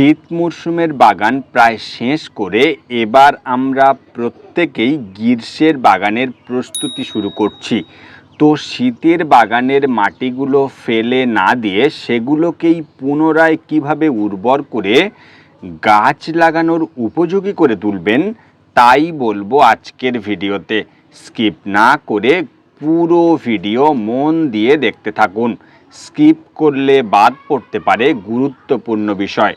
শীত মরশুমের বাগান প্রায় শেষ করে এবার আমরা প্রত্যেকেই গ্রীষ্মের বাগানের প্রস্তুতি শুরু করছি। তো শীতের বাগানের মাটিগুলো ফেলে না দিয়ে সেগুলোকেই পুনরায় কীভাবে উর্বর করে গাছ লাগানোর উপযোগী করে তুলবেন, তাই বলব আজকের ভিডিওতে। স্কিপ না করে পুরো ভিডিও মন দিয়ে দেখতে থাকুন। স্কিপ করলে বাদ পড়তে পারে গুরুত্বপূর্ণ বিষয়।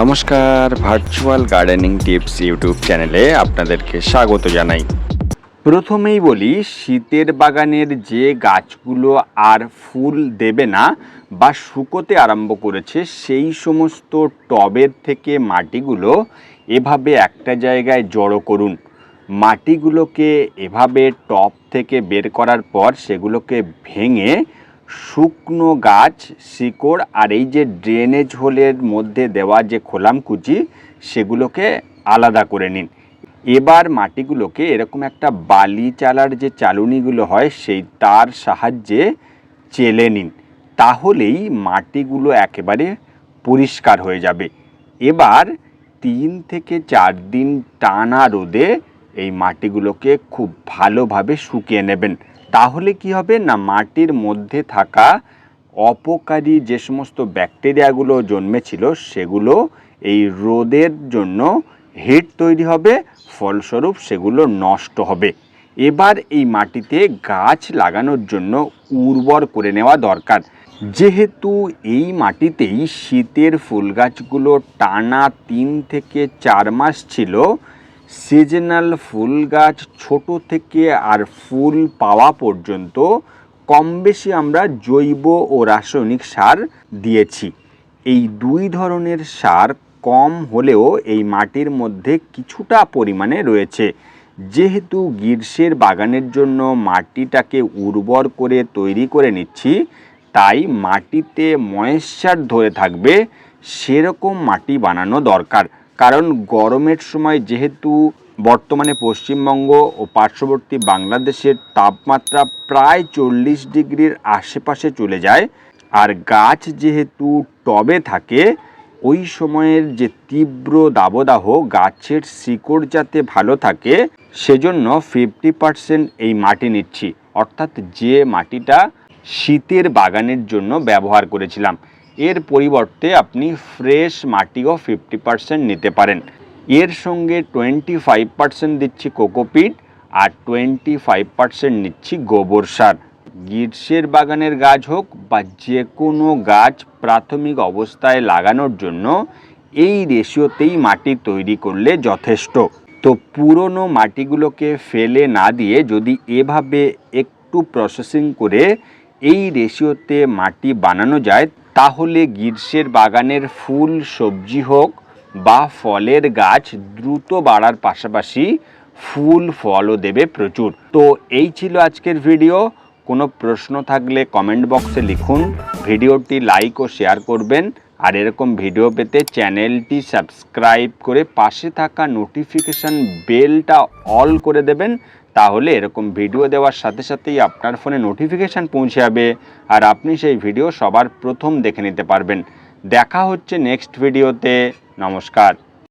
নমস্কার ভার্চুয়াল গার্ডেনিং টিপস ইউটিউব চ্যানেলে আপনাদেরকে স্বাগত জানাই। প্রথমেই বলি, শীতের বাগানের যে গাছগুলো আর ফুল দেবে না বা শুকোতে আরম্ভ করেছে, সেই সমস্ত টবের থেকে মাটিগুলো এভাবে একটা জায়গায় জড়ো করুন। মাটিগুলোকে এভাবে টব থেকে বের করার পর সেগুলোকে ভেঙে শুকনো গাছ, শিকড় আর এই যে ড্রেনেজ হোলের মধ্যে দেওয়া যে খোলামকুচি সেগুলোকে আলাদা করে নিন। এবার মাটিগুলোকে এরকম একটা বালি চালার যে চালুনিগুলো হয়, সেই তার সাহায্যে চেলে নিন। তাহলেই মাটিগুলো একেবারে পরিষ্কার হয়ে যাবে। এবার তিন থেকে চার দিন টানা রোদে এই মাটিগুলোকে খুব ভালোভাবে শুকিয়ে নেবেন। তাহলে কি হবে? না, মাটির মধ্যে থাকা অপকারী যে সমস্ত ব্যাকটেরিয়াগুলো জন্মেছিল, সেগুলো এই রোদের জন্য হিট তৈরি হবে, ফলস্বরূপ সেগুলো নষ্ট হবে। এবার এই মাটিতে গাছ লাগানোর জন্য উর্বর করে নেওয়া দরকার। যেহেতু এই মাটিতেই শীতের ফুল গাছগুলো টানা তিন থেকে চার মাস ছিল সিজনাল ফুল গাছ ছোট থেকে আর ফুল পাওয়া পর্যন্ত কম বেশি আমরা জৈব ও রাসায়নিক সার দিয়েছি। এই দুই ধরনের সার কম হলেও এই মাটির মধ্যে কিছুটা পরিমাণে রয়েছে। যেহেতু গ্রীষ্মের বাগানের জন্য মাটিটাকে উর্বর করে তৈরি করে নিচ্ছি, তাই মাটিতে ময়েশ্চার ধরে থাকবে, সেরকম মাটি বানানো দরকার। কারণ গরমের সময় যেহেতু বর্তমানে পশ্চিমবঙ্গ ও পার্শ্ববর্তী বাংলাদেশের তাপমাত্রা প্রায় চল্লিশ ডিগ্রির আশেপাশে চলে যায়, আর গাছ যেহেতু টবে থাকে, ওই সময়ের যে তীব্র দাবদাহ গাছের শিকড় যাতে ভালো থাকে, সেজন্য ফিফটি পার্সেন্ট এই মাটি নিচ্ছি। অর্থাৎ যে মাটিটা শীতের বাগানের জন্য ব্যবহার করেছিলাম। এর পরিবর্তে আপনি ফ্রেশ মাটিও ফিফটি পার্সেন্ট নিতে পারেন। এর সঙ্গে টোয়েন্টি ফাইভ পার্সেন্ট দিচ্ছি কোকোপিট আর টোয়েন্টি ফাইভ পার্সেন্ট নিচ্ছি গোবর সার। গ্রীষ্মের বাগানের গাছ হোক বা যে কোনো গাছ প্রাথমিক অবস্থায় লাগানোর জন্য এই রেশিওতেই মাটি তৈরি করলে যথেষ্ট। তো পুরনো মাটিগুলোকে ফেলে না দিয়ে যদি এভাবে একটু প্রসেসিং করে এই রেশিওতে মাটি বানানো যায় তাহলে গ্রীষ্মের বাগানের ফুল, সবজি হোক বা ফলের গাছ দ্রুত বাড়ার পাশাপাশি ফুল, ফলও দেবে প্রচুর। তো এই ছিল আজকের ভিডিও। কোনো প্রশ্ন থাকলে কমেন্ট বক্সে লিখুন। ভিডিওটি লাইক ও শেয়ার করবেন। আর এরকম ভিডিও পেতে চ্যানেলটি সাবস্ক্রাইব করে পাশে থাকা নোটিফিকেশান বেলটা অল করে দেবেন, তাহলে এরকম ভিডিও দেওয়ার সাথে সাথেই আপনার ফোনে নোটিফিকেশান পৌঁছে যাবে আর আপনি সেই ভিডিও সবার প্রথম দেখে নিতে পারবেন। দেখা হচ্ছে নেক্সট ভিডিওতে। নমস্কার।